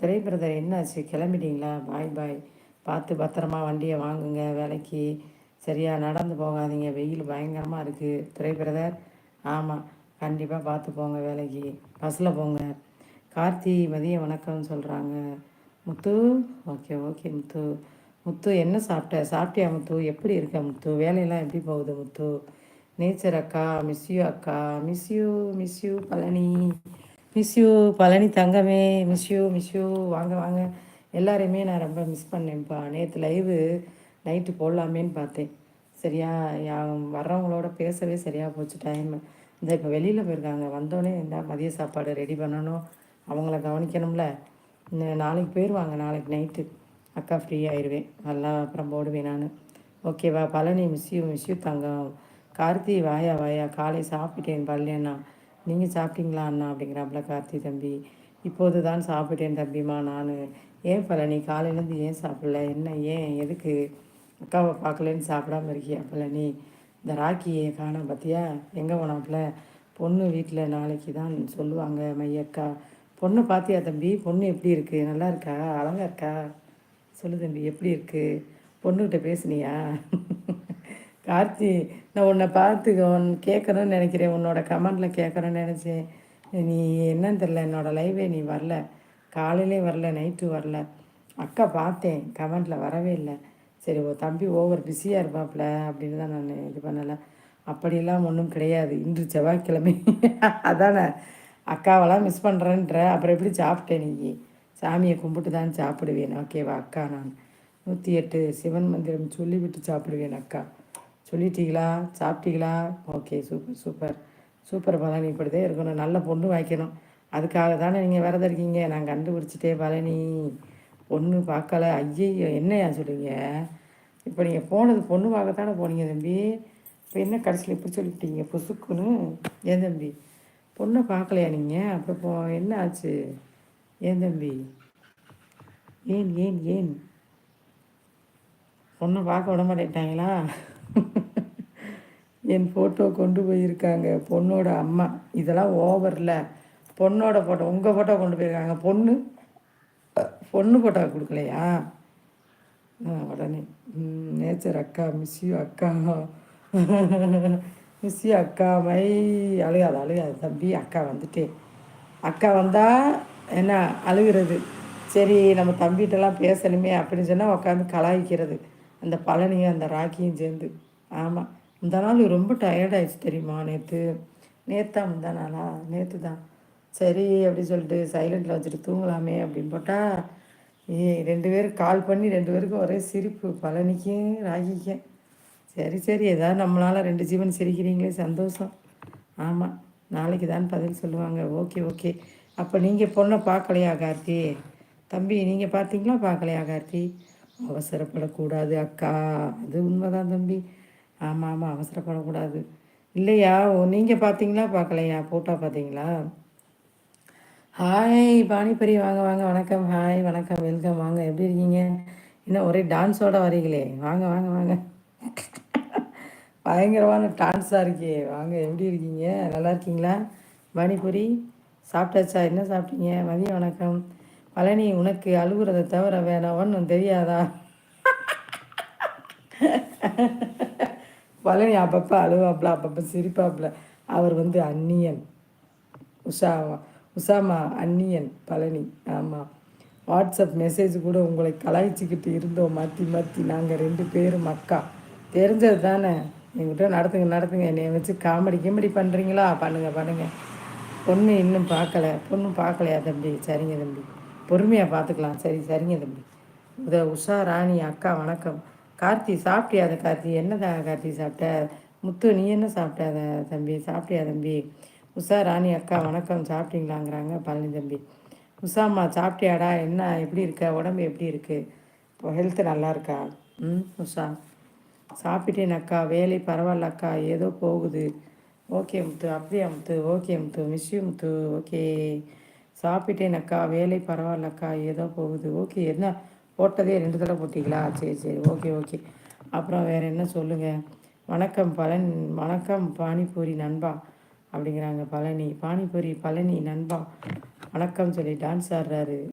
துறை பிரதர் என்னாச்சு? கிளம்பிட்டீங்களா? பாய் பாய். பார்த்து பத்திரமா வண்டியை வாங்குங்க வேலைக்கு. சரியா நடந்து போகாதீங்க. வெயில் பயங்கரமாக இருக்குது துறை பிரதர் ஆமாம் கண்டிப்பாக பார்த்து போங்க வேலைக்கு. பஸ்ஸில் போங்க. கார்த்தி மதிய வணக்கம்னு சொல்கிறாங்க முத்து? ஓகே ஓகே முத்து. முத்து என்ன சாப்பிட்ட? சாப்பிட்டியா முத்து? எப்படி இருக்க முத்து? வேலையெல்லாம் எப்படி போகுது முத்து? நேச்சர் அக்கா மிஸ் யூ அக்கா. Miss you miss you Palani. Miss you Palani தங்கமே மிஸ்யூ மிஸ்யூ வாங்க வாங்க. எல்லாரையுமே நான் ரொம்ப மிஸ் பண்ணேன்ப்பா. நேற்று லைவு நைட்டு போடலாமேன்னு பார்த்தேன். சரியா வர்றவங்களோட பேசவே சரியாக போச்சு டைம் இந்த இப்போ வெளியில் போயிருக்காங்க. வந்தோடனே இந்த மதிய சாப்பாடு ரெடி பண்ணணும். அவங்கள கவனிக்கணும்ல. நாளைக்கு போயிடுவாங்க நாளைக்கு நைட்டு அக்கா ஃப்ரீ ஆயிடுவேன் நல்லா அப்புறம் போடுவேன் நான். ஓகேவா Palani miss you miss you தங்கம். கார்த்தி வாயா வாயா. காலை சாப்பிட்டேன் பல்லேண்ணா நீங்கள் சாப்பிட்டீங்களா அண்ணா அப்படிங்கிறாப்புல கார்த்தி தம்பி. இப்போது தான் சாப்பிட்டேன் தம்பிமா நான். ஏன் பழனி காலையிலேருந்து ஏன் சாப்பிடல? என்ன ஏன் எதுக்கு? அக்காவை பார்க்கலன்னு சாப்பிடாம இருக்கியா பழனி இந்த ராக்கியை காண பார்த்தியா எங்கே போனாப்புல? பொண்ணு வீட்டில் நாளைக்கு தான் சொல்லுவாங்க மையக்கா. பொண்ணு பார்த்தியா தம்பி? பொண்ணு எப்படி இருக்குது நல்லா இருக்கா? அழகாக இருக்கா? சொல்லு தம்பி எப்படி இருக்குது பொண்ணுக்கிட்ட பேசுனியா? கார்த்தி நான் உன்னை பார்த்து உன் கேட்குறேன்னு நினைக்கிறேன் உன்னோட கமெண்டில் கேட்குறேன்னு நினச்சேன். நீ என்னன்னு தெரில என்னோடய லைவே நீ வரல. காலையிலே வரல நைட்டு வரல. அக்கா பார்த்தேன் கமெண்டில் வரவே இல்லை. சரி ஓ தம்பி ஓவர் பிஸியாக இருப்பாப்புல அப்படின்னு தான் நான் இது பண்ணலை. அப்படியெல்லாம் ஒன்றும் கிடையாது. இன்று செவ்வாய்க்கிழமை. அதானே? அக்காவெல்லாம் மிஸ் பண்ணுறேன்ற அப்புறம் எப்படி சாப்பிட்டேன் நீ? சாமியை கும்பிட்டு தான் சாப்பிடுவேன். ஓகேவா அக்கா நான்? நூற்றி எட்டு சிவன் மந்திரம் சொல்லிவிட்டு சாப்பிடுவேன் அக்கா. சொல்லிட்டீங்களா? சாப்பிட்டீங்களா? Okay super super super Palani இப்படிதே இருக்கணும். நல்ல பொண்ணு வாய்க்கணும். அதுக்காக தானே நீங்கள் விரதம் இருக்கீங்க. நான் கண்டுபிடிச்சிட்டே பழனி. பொண்ணு பார்க்கல. ஐயையோ என்னையா சொல்லுவீங்க இப்போ நீங்கள் போனது பொண்ணு பார்க்கத்தானே போனீங்க தம்பி. இப்போ என்ன கடைசியில் இப்படி சொல்லிவிட்டீங்க புசுக்குன்னு. ஏன் தம்பி? பொண்ணை பார்க்கலையா நீங்கள் அப்போ போ என்ன ஆச்சு? ஏன் தம்பி? ஏன் ஏன் ஏன்? பொண்ணை பார்க்க விட மாட்டேங்கிட்டாங்களா என் ஃபோட்டோ கொண்டு போயிருக்காங்க. பொண்ணோட அம்மா. இதெல்லாம் ஓவரில் பொண்ணோட ஃபோட்டோ உங்கள் ஃபோட்டோ கொண்டு போயிருக்காங்க. பொண்ணு? பொண்ணு ஃபோட்டோ கொடுக்கலையா? உடனே நேச்சர் அக்கா மிஸ்யூ அக்கா. மிஸ்யூ அக்கா மை அழுகாது அழுகாது தம்பி அக்கா வந்துட்டேன். அக்கா வந்தால் என்ன அழுகிறது. சரி நம்ம தம்பிகிட்டலாம் பேசணுமே அப்படின்னு சொன்னால் உட்காந்து கலாய்க்கிறது. அந்த பழனியும் அந்த ராக்கியும் சேர்ந்து. ஆமாம் இந்த நாள் ரொம்ப டயர்டாயிடுச்சு தெரியுமா நேற்று நேற்றா முந்தா நாளா? நேற்று தான். சரி அப்படி சொல்லிட்டு சைலண்டில் வச்சுட்டு தூங்கலாமே அப்படின்னு போட்டால் ஏ ரெண்டு பேரும் கால் பண்ணி ரெண்டு பேருக்கும் ஒரே சிரிப்பு. பழனிக்கும் ராகிக்கும். சரி சரி. ஏதாவது நம்மளால் ரெண்டு ஜீவன் சிரிக்கிறீங்களே சந்தோஷம். ஆமாம் நாளைக்கு தான் பதில் சொல்லுவாங்க. Okay okay. அப்போ நீங்கள் பொண்ணை பார்க்கலையா கார்த்தி? தம்பி நீங்கள் பார்த்தீங்களா பார்க்கலையா கார்த்தி? அவசரப்படக்கூடாது அக்கா. அது உண்மைதான் தம்பி. ஆமாம் ஆமாம் அவசரப்படக்கூடாது. இல்லையா? நீங்கள் பார்த்தீங்களா பார்க்கலையா ஃபோட்டோ பார்த்தீங்களா ஹாய் பானிபரி. வாங்க வாங்க. வணக்கம். ஹாய் வணக்கம். வெல்கம் வாங்க. எப்படி இருக்கீங்க? இன்னும் ஒரே டான்ஸோட வரீங்களே. வாங்க வாங்க வாங்க. பயங்கரமான டான்ஸாக இருக்கே. வாங்க எப்படி இருக்கீங்க? நல்லா இருக்கீங்களா? பானிபுரி. சாப்பிட்டாச்சா? என்ன சாப்பிட்டீங்க? மதியம் வணக்கம். பழனி உனக்கு அழுகுறதை தவிர வேணாம் ஒன்றும் தெரியாதா? பழனி அப்பப்போ அழுவாப்புல அப்பப்போ சிரிப்பாப்புல அவர் வந்து அந்நியன். உஷா உஷாமா அந்நியன் பழனி. ஆமாம் வாட்ஸ்அப் மெசேஜ் கூட உங்களை கலாய்ச்சிக்கிட்டு இருந்தோம். மாற்றி மாற்றி நாங்கள் ரெண்டு பேரும் அக்கா. தெரிஞ்சது தானே? எங்கிட்ட நடத்துங்க நடத்துங்க என்னை வச்சு காமெடி கிமெடி பண்ணுறீங்களா பண்ணுங்கள் பண்ணுங்கள் பொண்ணு இன்னும் பார்க்கல. பொண்ணு பார்க்கலையா தம்பி? சரிங்க தம்பி. பொறுமையாக பார்த்துக்கலாம் சரி சரிங்க தம்பி. உத உஷா ராணி அக்கா வணக்கம். கார்த்தி சாப்பிட்டியா அதை கார்த்தி? என்னதான் கார்த்தி சாப்பிட்ட? முத்து நீ என்ன சாப்பிட்டாத தம்பி? சாப்பிட்டியா தம்பி? உஷா ராணி அக்கா வணக்கம். சாப்பிட்டீங்களாங்கிறாங்க பழனி தம்பி. உஷாம்மா சாப்பிட்டியாடா? என்ன எப்படி இருக்க? உடம்பு எப்படி இருக்குது இப்போ ஹெல்த்து நல்லா இருக்கா? ம் உஷா. சாப்பிட்டேன் அக்கா. வேலை பரவாயில்ல அக்கா. ஏதோ போகுது. ஓகே முத்து. அப்படியா Muthu? Okay Muthu. Miss you Muthu. Okay. சாப்பிட்டேன் அக்கா வேலை பரவாயில்ல அக்கா ஏதோ போகுது. ஓகே என்ன? போட்டதே ரெண்டு தடவை போட்டிங்களா? சரி சரி. Okay okay. அப்புறம் வேறு என்ன சொல்லுங்கள் வணக்கம் பழன் வணக்கம் பானிபூரி நண்பா. அப்படிங்கிறாங்க பழனி. பானிபூரி பழனி நண்பா. வணக்கம் சொல்லி டான்ஸ் ஆடுறாரு.